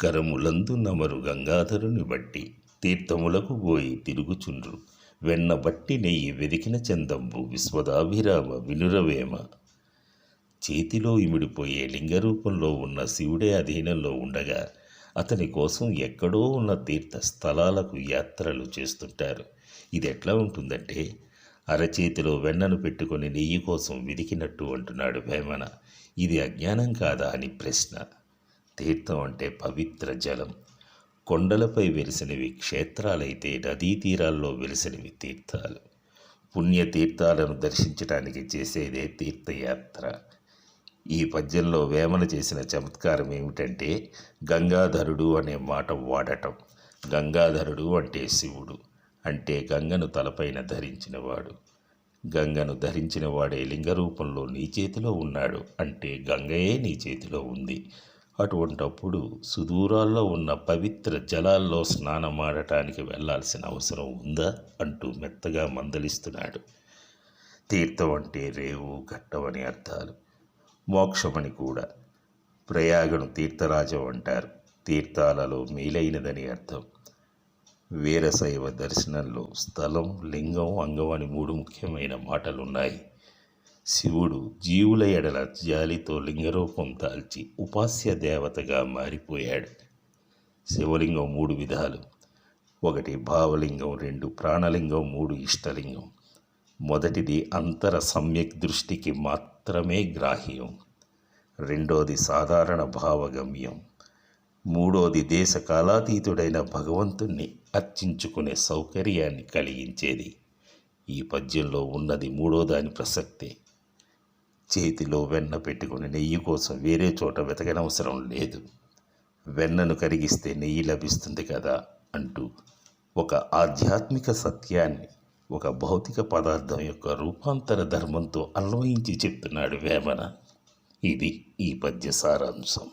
కరములందు నమరు గంగాధరుని బట్టి తీర్థములకు పోయి తిరుగుచుండ్రు. వెన్న బట్టి నెయ్యి వెదికిన చందంబు విశ్వదాభిరామ వినురవేమ. చేతిలో ఇమిడిపోయే లింగరూపంలో ఉన్న శివుడే అధీనంలో ఉండగా అతని కోసం ఎక్కడో ఉన్న తీర్థ స్థలాలకు యాత్రలు చేస్తుంటారు. ఇది ఎట్లా ఉంటుందంటే అరచేతిలో వెన్నను పెట్టుకొని నెయ్యి కోసం వెదికినట్టు అంటున్నాడు వేమన ఇది అజ్ఞానం కాదా అని ప్రశ్న. తీర్థం అంటే పవిత్ర జలం. కొండలపై వెలిసినవి క్షేత్రాలైతే నదీ తీరాల్లో వెలిసినవి తీర్థాలు. పుణ్యతీర్థాలను దర్శించడానికి చేసేదే తీర్థయాత్ర. ఈ పద్యంలో వేమన చేసిన చమత్కారం ఏమిటంటే గంగాధరుడు అనే మాట వాడటం. గంగాధరుడు అంటే శివుడు అంటే గంగను తలపైన ధరించినవాడు. గంగను ధరించినవాడే లింగరూపంలో లింగ రూపంలో నీ చేతిలో ఉన్నాడు అంటే గంగయే నీ చేతిలో ఉంది. అటువంటప్పుడు సుదూరాల్లో ఉన్న పవిత్ర జలాల్లో స్నానమాడటానికి వెళ్ళాల్సిన అవసరం ఉందా? అంటూ మెత్తగా మందలిస్తున్నాడు. తీర్థం అంటే రేవు ఘట్టమని అర్థాలు. మోక్షమని కూడా. ప్రయాగను తీర్థరాజం అంటారు. తీర్థాలలో మేలైనదని అర్థం. వీరశైవ దర్శనంలో స్థలం లింగం అంగం అని మూడు ముఖ్యమైన మాటలున్నాయి. శివుడు జీవుల ఎడల జాలితో లింగరూపం దాల్చి ఉపాస్య దేవతగా మారిపోయాడు. శివలింగం మూడు విధాలు. ఒకటి భావలింగం రెండు ప్రాణలింగం మూడు ఇష్టలింగం. మొదటిది అంతర సమ్యక్ దృష్టికి మాత్రమే గ్రాహ్యం. రెండోది సాధారణ భావగమ్యం. మూడోది దేశ కాలాతీతుడైన భగవంతుణ్ణి అర్చించుకునే సౌకర్యాన్ని కలిగించేది. ఈ పద్యంలో ఉన్నది మూడో దాని ప్రసక్తే. చేతిలో వెన్న పెట్టుకుని నెయ్యి కోసం వేరే చోట వెతకనవసరం లేదు. వెన్నను కరిగిస్తే నెయ్యి లభిస్తుంది కదా అంటూ ఒక ఆధ్యాత్మిక సత్యాన్ని ఒక భౌతిక పదార్థం యొక్క రూపాంతర ధర్మంతో అన్వయించి చెప్తున్నాడు వేమన. ఇది ఈ పద్య సారాంశం.